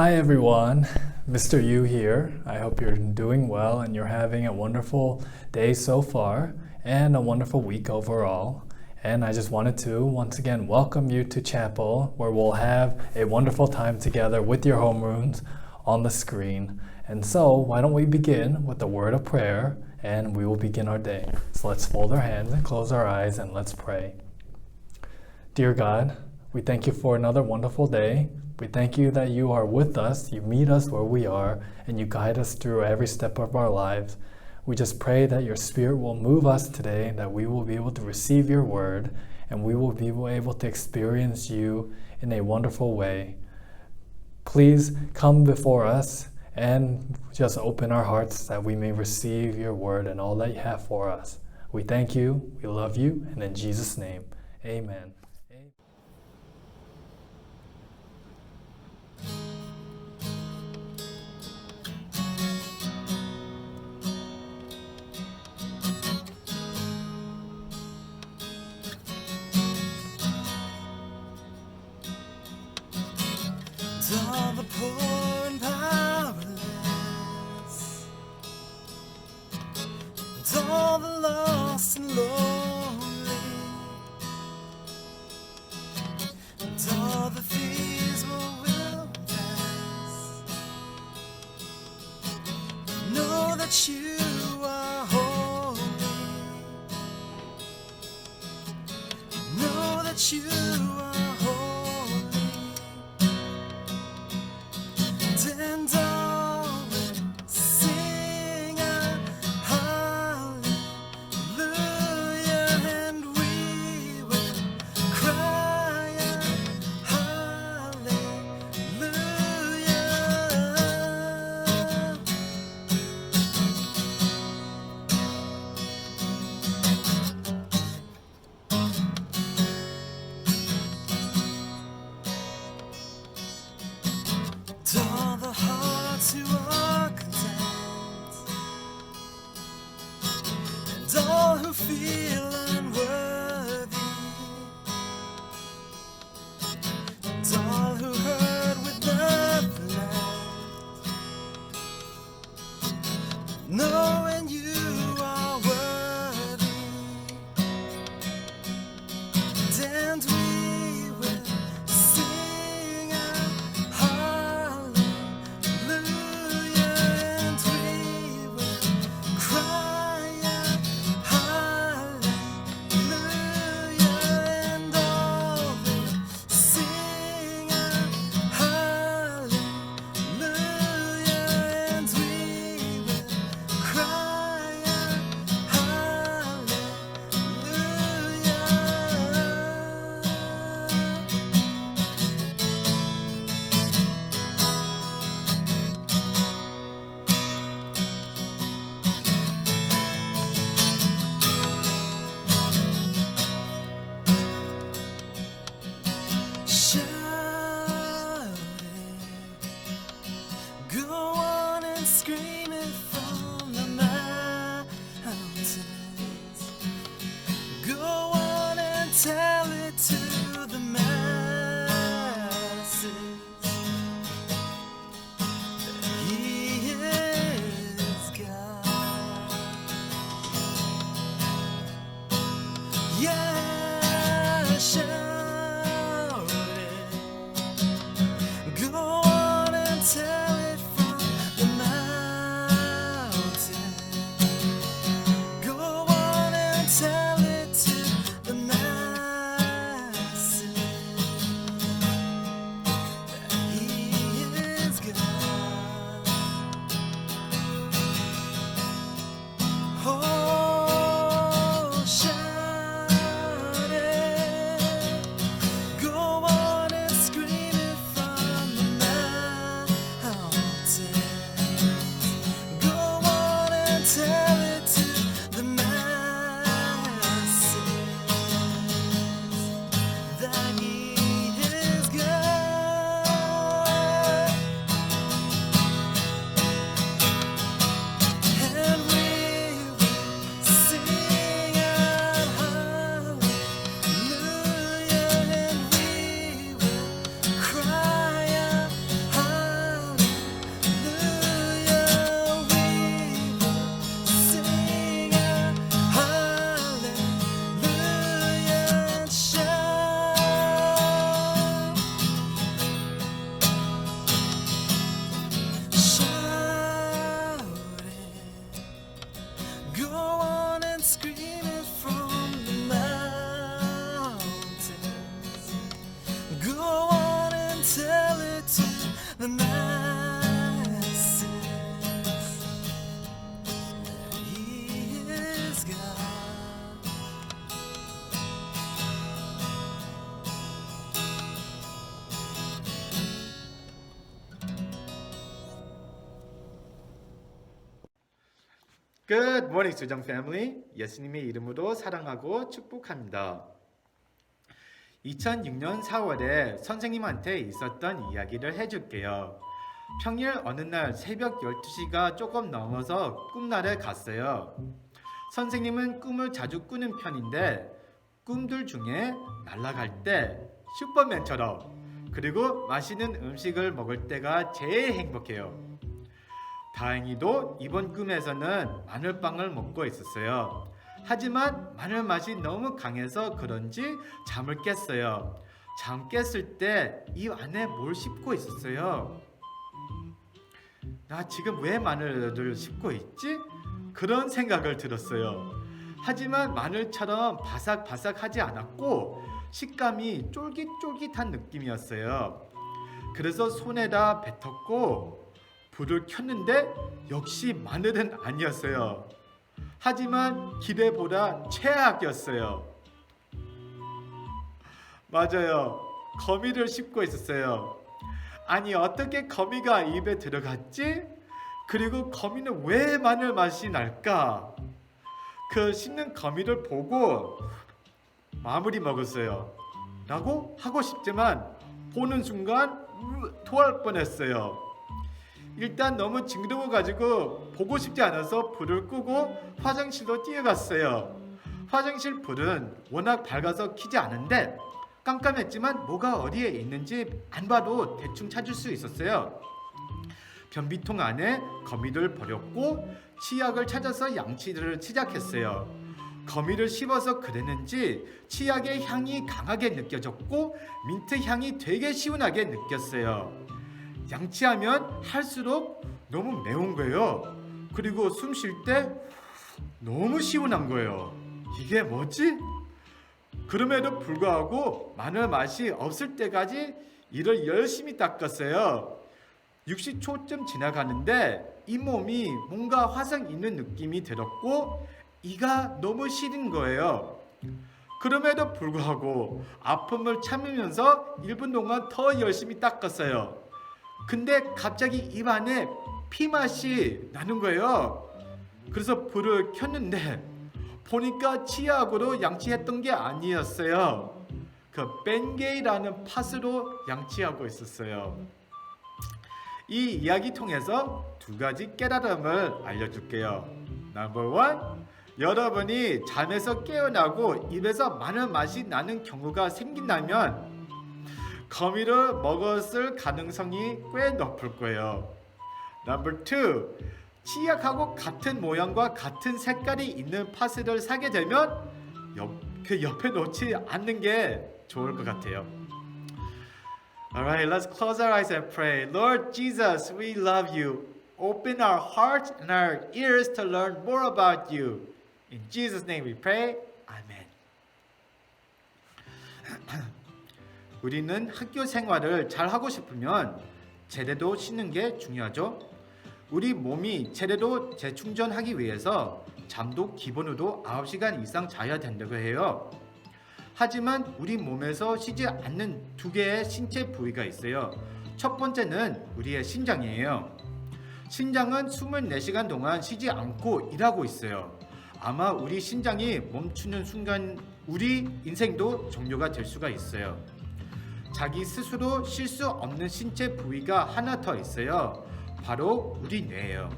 Hi everyone, Mr. Yu here. I hope you're doing well and you're having a wonderful day so far and a wonderful week overall. And I just wanted to once again welcome you to chapel where we'll have a wonderful time together with your homerooms on the screen. And so, why don't we begin with a word of prayer and we will begin our day. So let's fold our hands and close our eyes and let's pray. Dear God, we thank you for another wonderful day. We thank you that you are with us, you meet us where we are, and you guide us through every step of our lives. We just pray that your Spirit will move us today, that we will be able to receive your word, and we will be able to experience you in a wonderful way. Please come before us and just open our hearts that we may receive your word and all that you have for us. We thank you, we love you, and in Jesus' name, amen. That you are holy. Know that you when you tell it to Good morning, 수정 family. 예수님의 이름으로 사랑하고 축복합니다. 2006년 4월에 선생님한테 있었던 이야기를 해줄게요. 평일 어느 날 새벽 12시가 조금 넘어서 꿈나라에 갔어요. 선생님은 꿈을 자주 꾸는 편인데 꿈들 중에 날아갈 때 슈퍼맨처럼 그리고 맛있는 음식을 먹을 때가 제일 행복해요. 다행히도 이번 꿈에서는 마늘빵을 먹고 있었어요. 하지만 마늘 맛이 너무 강해서 그런지 잠을 깼어요. 잠 깼을 때 입 안에 뭘 씹고 있었어요. 나 지금 왜 마늘을 씹고 있지? 그런 생각을 들었어요. 하지만 마늘처럼 바삭바삭하지 않았고 식감이 쫄깃쫄깃한 느낌이었어요. 그래서 손에다 뱉었고 불을 켰는데 역시 마늘은 아니었어요. 하지만 기대보다 최악이었어요. 맞아요. 거미를 씹고 있었어요. 아니 어떻게 거미가 입에 들어갔지? 그리고 거미는 왜 마늘 맛이 날까? 그 씹는 거미를 보고 마무리 먹었어요. 라고 하고 싶지만 보는 순간 으, 토할 뻔했어요. 일단 너무 징그러워 가지고 보고 싶지 않아서 불을 끄고 화장실로 뛰어갔어요. 화장실 불은 워낙 밝아서 키지 않은데 깜깜했지만 뭐가 어디에 있는지 안 봐도 대충 찾을 수 있었어요. 변비통 안에 거미를 버렸고 치약을 찾아서 양치를 시작했어요. 거미를 씹어서 그랬는지 치약의 향이 강하게 느껴졌고 민트 향이 되게 시원하게 느꼈어요. 양치하면 할수록 너무 매운 거예요. 그리고 숨 쉴 때 너무 시원한 거예요. 이게 뭐지? 그럼에도 불구하고 마늘 맛이 없을 때까지 이를 열심히 닦았어요. 60초쯤 지나가는데 이 몸이 뭔가 화상 있는 느낌이 들었고 이가 너무 시린 거예요. 그럼에도 불구하고 아픔을 참으면서 1분 동안 더 열심히 닦았어요. 근데 갑자기 입 안에 피 맛이 나는 거예요. 그래서 불을 켰는데 보니까 치약으로 양치했던 게 아니었어요. 그 벤게이라는 팥으로 양치하고 있었어요. 이 이야기 통해서 두 가지 깨달음을 알려줄게요. 넘버 원, 여러분이 잠에서 깨어나고 입에서 많은 맛이 나는 경우가 생긴다면 거미를 먹었을 가능성이 꽤 높을 거예요. 넘버 투, 치약하고 같은 모양과 같은 색깔이 있는 파스를 사게 되면 옆, 그 옆에 놓지 않는 게 좋을 것 같아요. Alright, let's close our eyes and pray. Lord Jesus, we love you. Open our hearts and our ears to learn more about you. In Jesus' name we pray. Amen. 우리는 학교 생활을 잘 하고 싶으면 제대로 쉬는 게 중요하죠. 우리 몸이 제대로 재충전하기 위해서 잠도 기본으로 9시간 이상 자야 된다고 해요. 하지만 우리 몸에서 쉬지 않는 두 개의 신체 부위가 있어요. 첫 번째는 우리의 신장이에요. 신장은 24시간 동안 쉬지 않고 일하고 있어요. 아마 우리 신장이 멈추는 순간 우리 인생도 종료가 될 수가 있어요. 자기 스스로 쉴 수 없는 신체 부위가 하나 더 있어요. 바로 우리 뇌예요.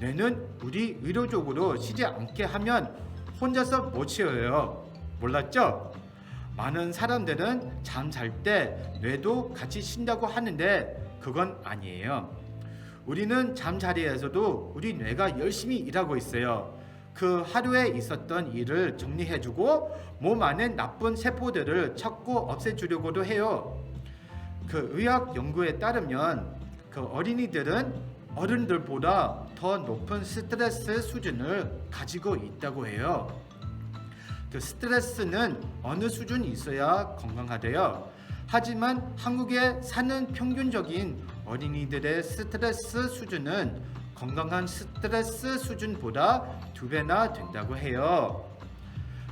뇌는 우리 의료적으로 쉬지 않게 하면 혼자서 못 쉬어요. 몰랐죠? 많은 사람들은 잠 잘 때 뇌도 같이 쉰다고 하는데 그건 아니에요. 우리는 잠자리에서도 우리 뇌가 열심히 일하고 있어요. 그 하루에 있었던 일을 정리해주고 몸 안에 나쁜 세포들을 찾고 없애주려고도 해요. 그 의학 연구에 따르면 그 어린이들은 어른들보다 더 높은 스트레스 수준을 가지고 있다고 해요. 그 스트레스는 어느 수준이 있어야 건강하대요. 하지만 한국에 사는 평균적인 어린이들의 스트레스 수준은 건강한 스트레스 수준보다 두 배나 된다고 해요.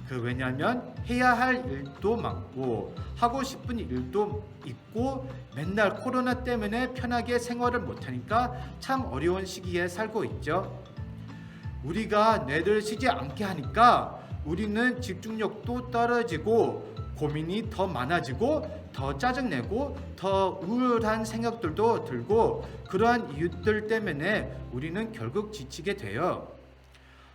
그 왜냐하면 해야 할 일도 많고 하고 싶은 일도 있고 맨날 코로나 때문에 편하게 생활을 못하니까 참 어려운 시기에 살고 있죠. 우리가 뇌를 쉬지 않게 하니까 우리는 집중력도 떨어지고 고민이 더 많아지고 더 짜증내고 더 우울한 생각들도 들고 그러한 이유들 때문에 우리는 결국 지치게 돼요.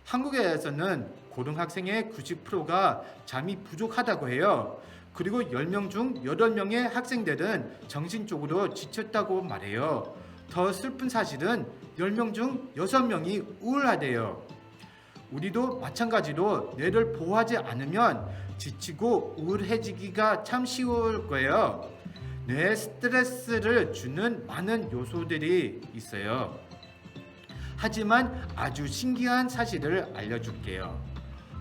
한국에서는 고등학생의 90%가 잠이 부족하다고 해요. 그리고 10명 중 8명의 학생들은 정신적으로 지쳤다고 말해요. 더 슬픈 사실은 10명 중 6명이 우울하대요. 우리도 마찬가지로 뇌를 보호하지 않으면 지치고 우울해지기가 참 쉬울 거예요. 뇌에 스트레스를 주는 많은 요소들이 있어요. 하지만 아주 신기한 사실을 알려줄게요.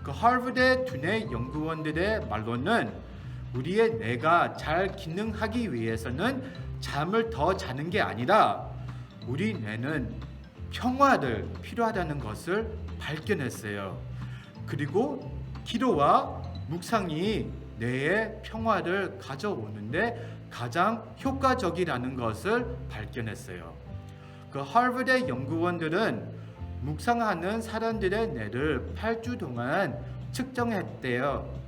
그 하버드 두뇌 연구원들의 말로는 우리의 뇌가 잘 기능하기 위해서는 잠을 더 자는 게 아니라 우리 뇌는 평화를 필요하다는 것을 발견했어요. 그리고 기도와 묵상이 뇌의 평화를 가져오는데 가장 효과적이라는 것을 발견했어요. 그 하버드 연구원들은 묵상하는 사람들의 뇌를 8주 동안 측정했대요.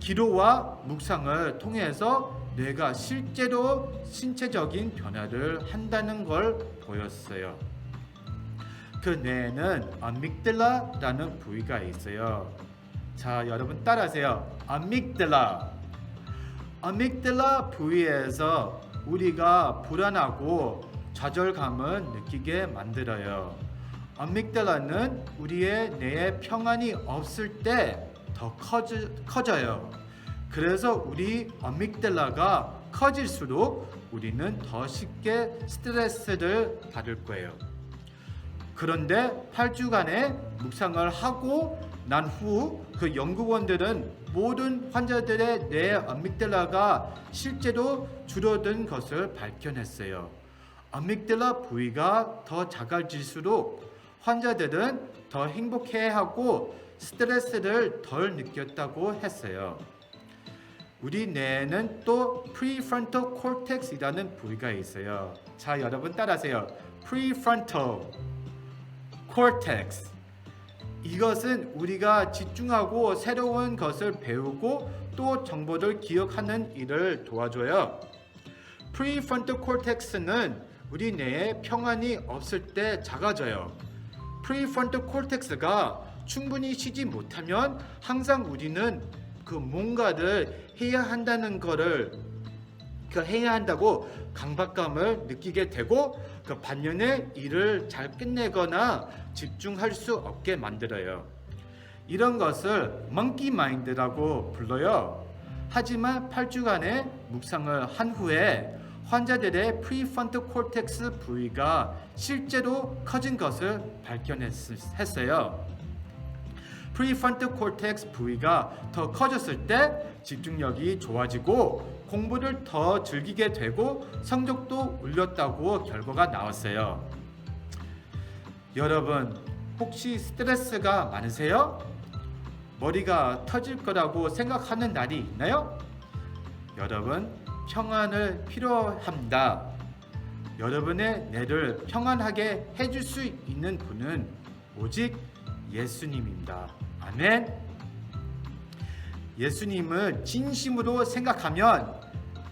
기도와 묵상을 통해서 뇌가 실제로 신체적인 변화를 한다는 걸 보였어요. 그 뇌에는 아믹들라라는 부위가 있어요. 자, 여러분 따라하세요. 아믹들라. 아믹들라 부위에서 우리가 불안하고 좌절감을 느끼게 만들어요. 아믹달라는 우리의 뇌에 평안이 없을 때 더 커져요. 그래서 우리 아믹달라가 커질수록 우리는 더 쉽게 스트레스를 받을 거예요. 그런데 8주간의 묵상을 하고 난 후 그 연구원들은 모든 환자들의 뇌 아믹달라가 실제로 줄어든 것을 발견했어요. 아믹달라 부위가 더 작아질수록 환자들은 더 행복해하고 스트레스를 덜 느꼈다고 했어요. 우리 뇌에는 또 prefrontal cortex이라는 부위가 있어요. 자, 여러분 따라하세요. prefrontal cortex. 이것은 우리가 집중하고 새로운 것을 배우고 또 정보를 기억하는 일을 도와줘요. prefrontal cortex는 우리 뇌에 평안이 없을 때 작아져요. prefrontal cortex가 충분히 쉬지 못하면 항상 우리는 그 뭔가를 해야 한다는 거를 그 해야 한다고 강박감을 느끼게 되고 그 반면에 일을 잘 끝내거나 집중할 수 없게 만들어요. 이런 것을 monkey mind라고 불러요. 하지만 8주간의 묵상을 한 후에 환자들의 프리펀트 콜텍스 부위가 실제로 커진 것을 발견했어요. 프리펀트 콜텍스 부위가 더 커졌을 때 집중력이 좋아지고 공부를 더 즐기게 되고 성적도 올렸다고 결과가 나왔어요. 여러분, 혹시 스트레스가 많으세요? 머리가 터질 거라고 생각하는 날이 있나요? 여러분, 평안을 필요합니다. 여러분의 뇌를 평안하게 해줄 수 있는 분은 오직 예수님입니다. 아멘. 예수님을 진심으로 생각하면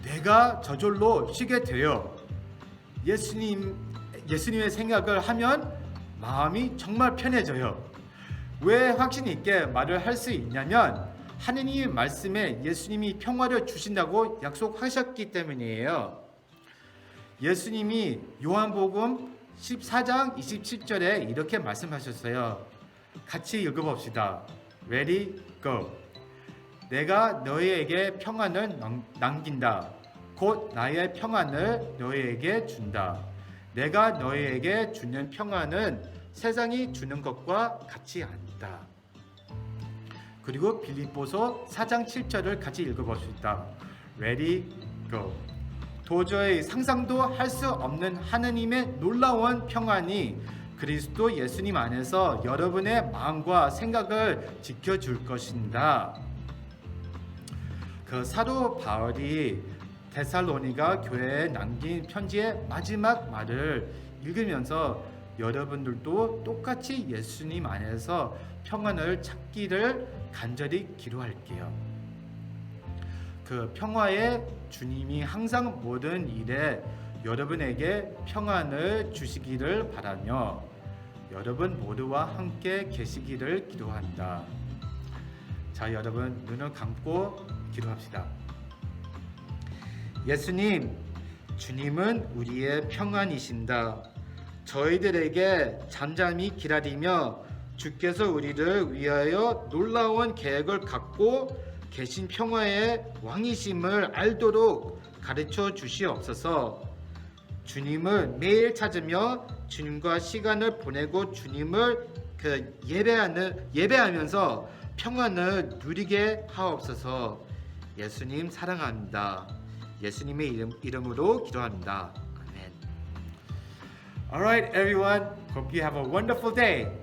내가 저절로 쉬게 돼요. 예수님 예수님의 생각을 하면 마음이 정말 편해져요. 왜 확신 있게 말을 할 수 있냐면 하느님의 말씀에 예수님이 평화를 주신다고 약속하셨기 때문이에요. 예수님이 요한복음 14장 27절에 이렇게 말씀하셨어요. 같이 읽어봅시다. Ready, go. 내가 너희에게 평안을 남- 남긴다. 곧 나의 평안을 너희에게 준다. 내가 너희에게 주는 평안은 세상이 주는 것과 같지 않다. 그리고 빌립보서 4장 7절을 같이 읽어봅시다. Ready, go. 도저히 상상도 할 수 없는 하느님의 놀라운 평안이 그리스도 예수님 안에서 여러분의 마음과 생각을 지켜줄 것입니다. 그 사도 바울이 데살로니가 교회에 남긴 편지의 마지막 말을 읽으면서 여러분들도 똑같이 예수님 안에서 평안을 찾기를 간절히 기도할게요. 그 평화의 주님이 항상 모든 일에 여러분에게 평안을 주시기를 바라며 여러분 모두와 함께 계시기를 기도한다. 자, 여러분 눈을 감고 기도합시다. 예수님, 주님은 우리의 평안이신다. 저희들에게 잠잠히 기다리며 주께서 우리를 위하여 놀라운 계획을 갖고 계신 평화의 왕이심을 알도록 가르쳐 주시옵소서. 주님을 매일 찾으며 주님과 시간을 보내고 주님을 그 예배하는 예배하면서 평안을 누리게 하옵소서. 예수님 사랑합니다. 예수님의 이름, 이름으로 기도합니다. 아멘. Alright, everyone. Hope you have a wonderful day.